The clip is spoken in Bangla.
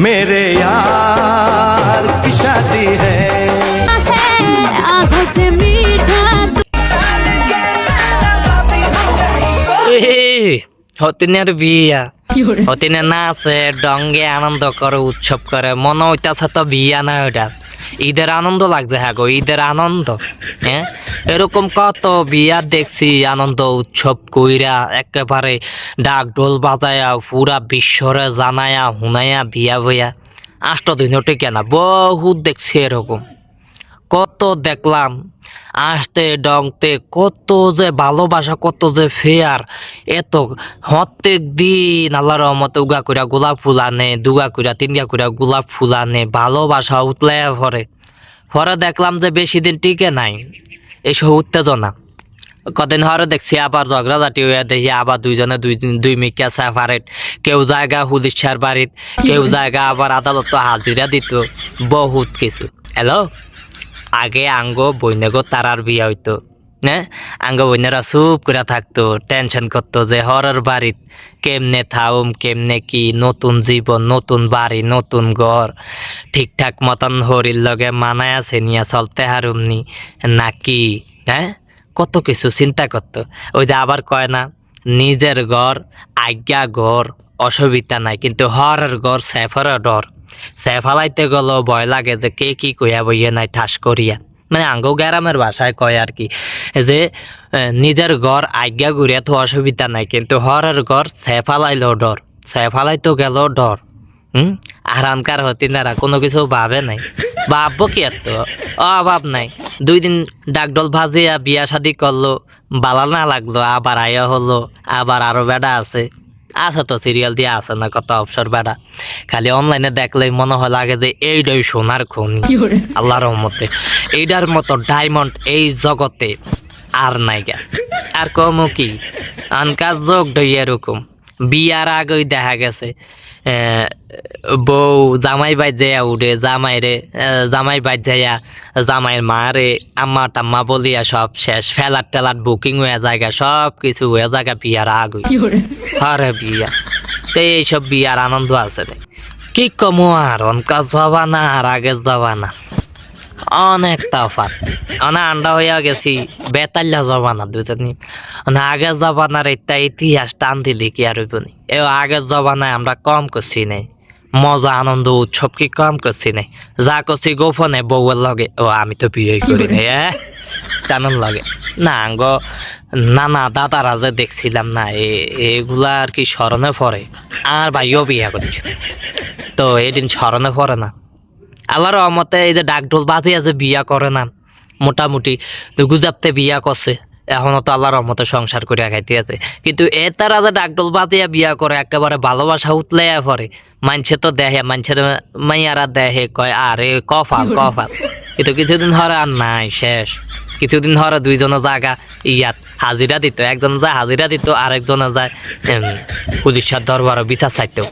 मेरे यार की शादी है आंखों से मीठा হতিনের বিয়া হতিনে নাচে, ডঙ্গে আনন্দ করে, উৎসব করে। মনে হইতাছে তো বিয়া না ওটা ঈদের আনন্দ লাগছে হ্যাঁ গো, ঈদের আনন্দ। হ্যাঁ? এরকম কত বিয়া দেখছি, আনন্দ, উৎসব কইরা, একেবারে ডাক ঢোল বাজায়া, পুরা বিশ্বরে জানায়া, হুনায়া, বিয়া বইয়া। আষ্ট দিন টিকে না, বহুত দেখছি এরকম। কত দেখলাম আসতে, ডংতে, কত যে ভালোবাসা, কত যে ফেয়ার, এত প্রত্যেক দিন আল্লাহ রহমতে উগা কইরা গোলাপ ফুল আনে, দুগা কইরা, তিনগা কইরা গোলাপ ফুল আনে, ভালোবাসা উতলাইয়া ভরে। পরে দেখলাম যে বেশি দিন টিকে নাই এইসব উত্তেজনা। কদিন হরে দেখছি আবার ঝগড়াঝাটি হয়ে দেখি আবার দুইজনে দুই দুই মিকা সেপারেট কেউ জায়গা হুলিশার বাড়িত, কেউ জায়গা আবার আদালত হাজিরা দিত, বহুত কিছু। হ্যালো আগে আঙ্গ বইনেগো তারার বিয়া হইতো হ্যাঁ আঙ্গ বইনেরা চুপ করে থাকতো, টেনশন করতো যে হরর বাড়িত কেমনে থাউম, কেমনে কি, নতুন জীবন, নতুন বাড়ি, নতুন ঘর, ঠিকঠাক মতন হরির লগে মানায় আছে নিয়ে চলতে হারুমনি নাকি হ্যাঁ কত কিছু চিন্তা করতো, ওই যে আবার কয় না, নিজের ঘর, আজ্ঞা ঘর, অসুবিধা নাই, কিন্তু হরের ঘর, সেফরের ডর সেফালাইতে গেলেও ভয় লাগে যে কে কি কইয়া বইয়ে নাই ঠাস করিয়া। মানে আঙ্গ গ্রামের ভাষায় কয় আর কি, যে নিজের ঘর আজ্ঞা ঘুরিয়া তো অসুবিধা নাই, কিন্তু হরের ঘর সেফালাইলেও ডর সেফালাইতেও গেলেও ডর, হুম? আর আনকার হতিনারা কোনো কিছু ভাবে নাই। ভাববো কি এত অভাব নাই। দুই দিন ডাকডল ভাজিয়া বিয়া শাদি করল বালা না লাগল, আবার আয়া হলো, আবার আরও বেড়া আছে। আছে তো সিরিয়াল দিয়ে আছে না কত অবসর বেড়া। খালি অনলাইনে দেখলে মনে হয় লাগে যে এইটাই সোনার খুন। আল্লাহর মতে এইটার মতো ডায়মন্ড এই জগতে আর নাইগা আর কমও কি? আনকার যোগ ডই এরকম। বিয়ার আগেই দেখা গেছে। বউ জামাই বাই যাইয়া উঠে জামাই রে জামাই বাই যাইয়া জামাইয়ের মা রে আম্মা টাম্মা বলিয়া সব শেষ। ফেলার টেলার বুকিং হয়ে জায়গা সব কিছু হয়ে জায়গা বিয়ার আগই আরে বিয়া। তো এইসব বিয়ার আনন্দ আছে রে কি কমো আর অনকা যাবা না আর আগে যাবা না অনেক তফাত অনেক আন্ডা হইয়া গেছি, বেতাল্লা যাবা না দুজনী অনেক আগে যাবা না ইতিহাস টান দিলি কি আর হইব নি? এ আগে যাবা না আমরা কম করছি নাই মজা, আনন্দ, উৎসব কি কম করছি নাই যা করছি গোপনে বউয়ের লগে, ও আমি তো বিয়ে করি নাই টানন লাগে। না আঙ্গ না না দাদারা যে দেখছিলাম না এগুলা আর কি স্মরণে পড়ে। আর ভাইও বিয়ে করছে। তো এদিন স্মরণে পড়ে না। আল্লাহর রহমতে এই যে ডাকঢোল বাজিয়ে যে বিয়া করে না মোটামুটি গুজাবতে বিয়া করছে। এখনও তো আল্লাহর রহমতে সংসার করিয়া খাইতে আছে। কিন্তু এ তারা যে ডাকডোল বাজিয়া বিয়া করে, একেবারে ভালোবাসা উতলাইয়া পরে মানছে তো দেহে মানছের মাইয়ারা দেহে কয়, আরে কফাল কফাল কিন্তু কিছুদিন হরে আর নাই, শেষ। কিছুদিন হরে দুইজনে জায়গা ইয়াত হাজিরা দিত। একজন যায় হাজিরা দিত, আরেকজনে যায় পুলিশের দরবার বিচার চাইতেও